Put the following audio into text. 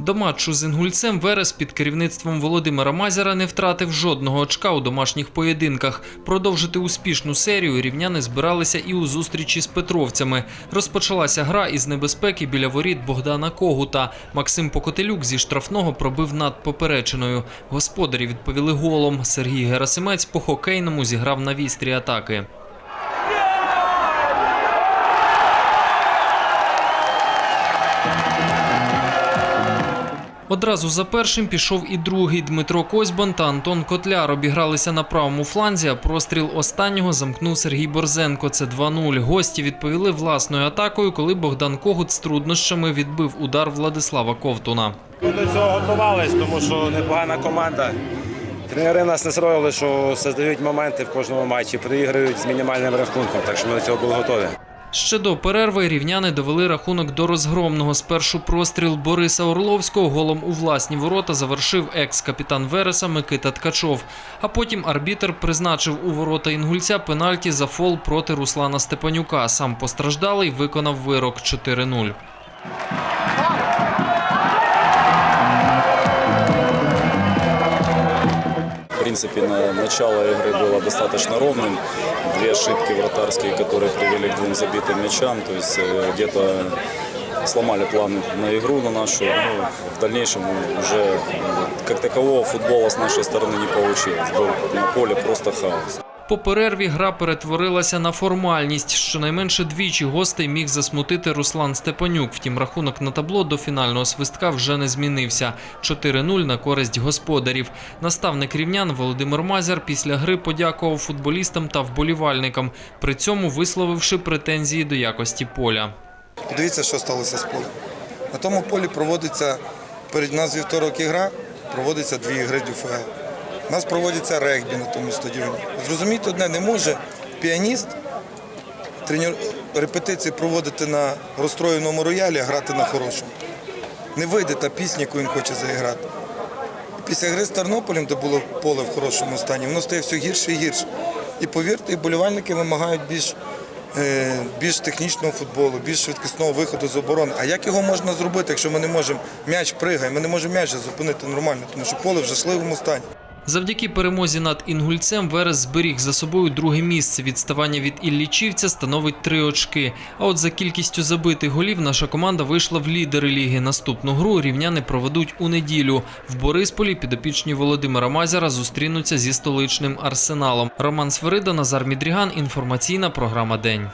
До матчу з інгульцем Верес під керівництвом Володимира Мазяра не втратив жодного очка у домашніх поєдинках. Продовжити успішну серію рівняни збиралися і у зустрічі з петровцями. Розпочалася гра із небезпеки біля воріт Богдана Когута. Максим Покотелюк зі штрафного пробив над поперечиною. Господарі відповіли голом. Сергій Герасимець по хокейному зіграв на вістрі атаки. Одразу за першим пішов і другий Дмитро Козьбан та Антон Котляр обігралися на правому фланзі, а простріл останнього замкнув Сергій Борзенко. Це 2-0. Гості відповіли власною атакою, коли Богдан Когут з труднощами відбив удар Владислава Ковтуна. Ми до цього готувались, тому що непогана команда. Тренери нас не строїли, що создають моменти в кожному матчі, приіграють з мінімальним рахунком, так що ми до цього були готові. Ще до перерви рівняни довели рахунок до розгромного. Спершу простріл Бориса Орловського голом у власні ворота завершив екс-капітан Вереса Микита Ткачов. А потім арбітер призначив у ворота інгульця пенальті за фол проти Руслана Степанюка. Сам постраждалий виконав вирок 4-0. принципе, на начало игры было достаточно ровным. Две ошибки вратарские, которые привели к двум забитым мячам. То есть э, где-то сломали планы на игру на нашу. Ну, в дальнейшем уже э, как такового футбола с нашей стороны не получилось. Был на поле просто хаос. По перерві гра перетворилася на формальність. Щонайменше двічі гостей міг засмутити Руслан Степанюк. Втім, рахунок на табло до фінального свистка вже не змінився. 4-0 на користь господарів. Наставник рівнян Володимир Мазяр після гри подякував футболістам та вболівальникам, при цьому висловивши претензії до якості поля. Подивіться, що сталося з полем. На тому полі проводиться перед нас вівторок ігра, проводиться дві ігри ДЮФЛ. У нас проводиться регбі на тому стадіоні. Зрозуміти одне, не може піаніст репетиції проводити на розстроєному роялі, а грати на хорошому. Не вийде та пісня, яку він хоче заіграти. Після гри з Тернополем, де було поле в хорошому стані, воно стає все гірше і гірше. І повірте, болівальники вимагають більш, е, більш технічного футболу, більш швидкісного виходу з оборони. А як його можна зробити, якщо ми не можемо м'яч пригає, ми не можемо м'яч зупинити нормально, тому що поле в жахливому стані. Завдяки перемозі над інгульцем Верес зберіг за собою друге місце. Відставання від Іллічівця становить три очки. А от за кількістю забитих голів наша команда вийшла в лідери ліги. Наступну гру рівняни проведуть у неділю. В Борисполі підопічні Володимира Мазяра зустрінуться зі столичним арсеналом. Роман Сверида, Назар Мідріган. Інформаційна програма День.